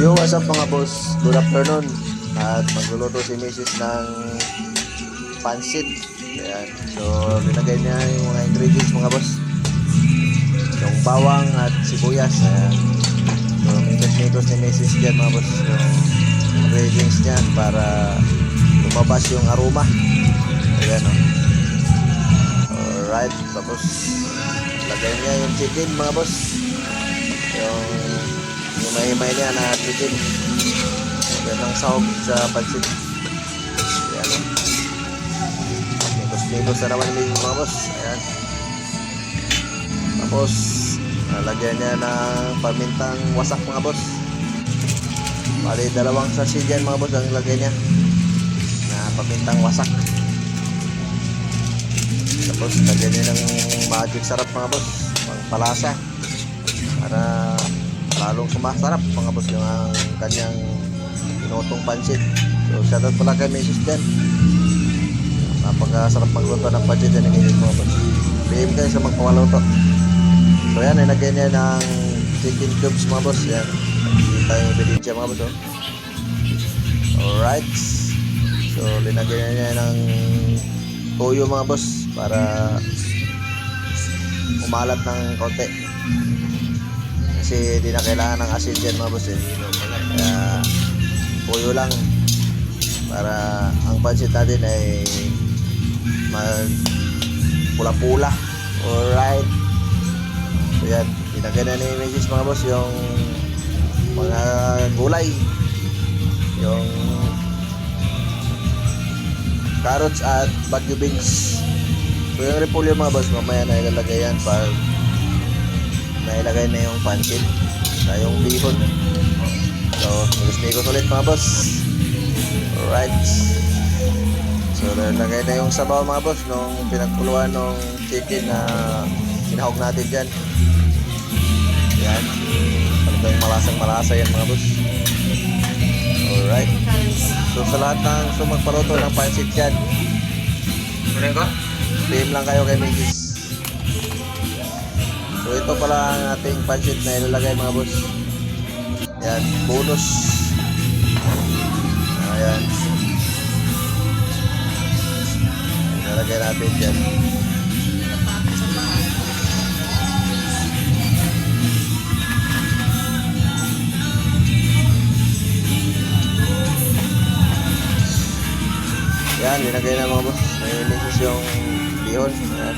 Yo, what's up mga boss? Good afternoon. At magluluto si Mrs. ng pansit. Ayan. So, linagay niya yung mga ingredients mga boss. Yung bawang at sibuyas. Ayan. So, mintos-mintos ni Mrs. dyan mga boss. Yung ingredients niya para lumabas yung aroma. Ayan o. Alright. Tapos, lagay niya yung chicken mga boss. Yung yung mahimay niya na chicken. Yan ang sahog sa pansit. Ayan o. Mikos-mikos na naman yung mga boss. Ayan. Tapos, nalagyan niya ng pamintang wasak mga boss. Bali, dalawang sachet dyan mga boss ang lagay niya. Na pamintang wasak. Tapos, lagyan niya ng magic sarap mga boss. Pangpalasa. Para lalong sumasarap mga boss yung ang kanyang pinutong pansit. So, shoutout pala kay Mrs. dyan. Napakasarap magluto ng pansit yan ng mga boss. PM kayo sa magpawaluto. So yan, nilagay niya ng chicken cubes mga boss. Yan. Nakikita yung ebidensya mga boss. Oh. Alright. So, linagay niya ng toyo mga boss para umalat ng konti. Kasi di na kailangan ng asin dyan mga boss. Eh. Kaya, toyo lang para ang pansit natin ay mag pula-pula. Alright. So yan, tinagay na ni Mrs. mga boss yung mga gulay. Yung carrots at bagyo beans. So yung repolyo mga boss, mamaya na ilalagay yan pag nailagay na yung pancit na yung bihon. So, migos-migos ulit mga boss. Alright. So, nalagay na yung sabaw mga boss nung pinagpuluan ng chicken na sinahog natin dyan. Yan. Talagang malasang malasa yan mga boss. Alright. So, sa lahat ng gusto magpaluto ng pancit dyan? PM lang kayo kay Mrs. So, ito pala ang ating pancit na ilalagay mga boss. Yan. Bonus. Ayan. Ilalagay natin dyan. Yan, linagay na mga boss. Naiinisis yung bihon. Yan.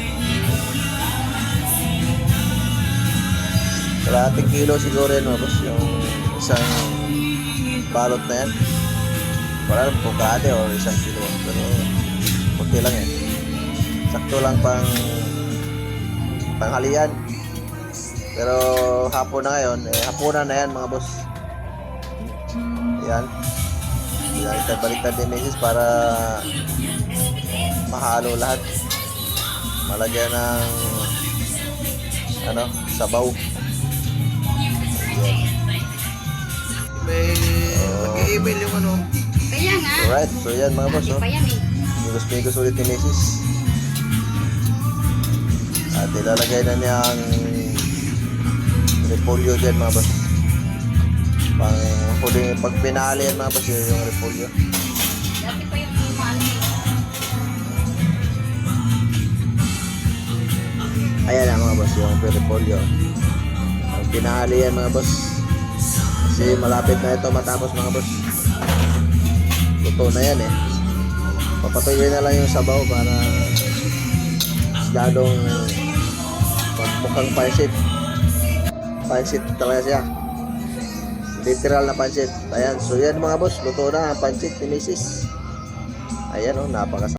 Kalahating kilo siguro yan boss. Yung isang balot na yan. Wala lang kung kaade o isang kilo. Pero kunti lang yan. Sakto lang pang panghalian. Pero hapon na ngayon, eh, hapunan na yan mga boss. Yan. Baliktad-baliktad ni Mrs. para mahalo lahat. Malagyan ng ano, sabaw. May mag-email yung ano. Kaya nga. Alright, so yan mga boss. Lagi Oh. pa yan eh. Migos-migos ulit ni Mrs. At ilalagay na niya ang repolyo dyan mga boss. Pang huling pag pinali yan mga boss yun yung repolyo. Dati pa yung eh. Ayan na mga boss yung repolyo. Pag pinali yan mga boss. Kasi malapit na ito matapos mga boss. Luto na yan eh. Papatuloy na lang yung sabaw para lalong magmukhang pansit. Pansit talaga siya. Literal na pansit. Ayan. So yan mga boss. Luto na ang pansit ni Mrs. Ayan o. Oh, napaka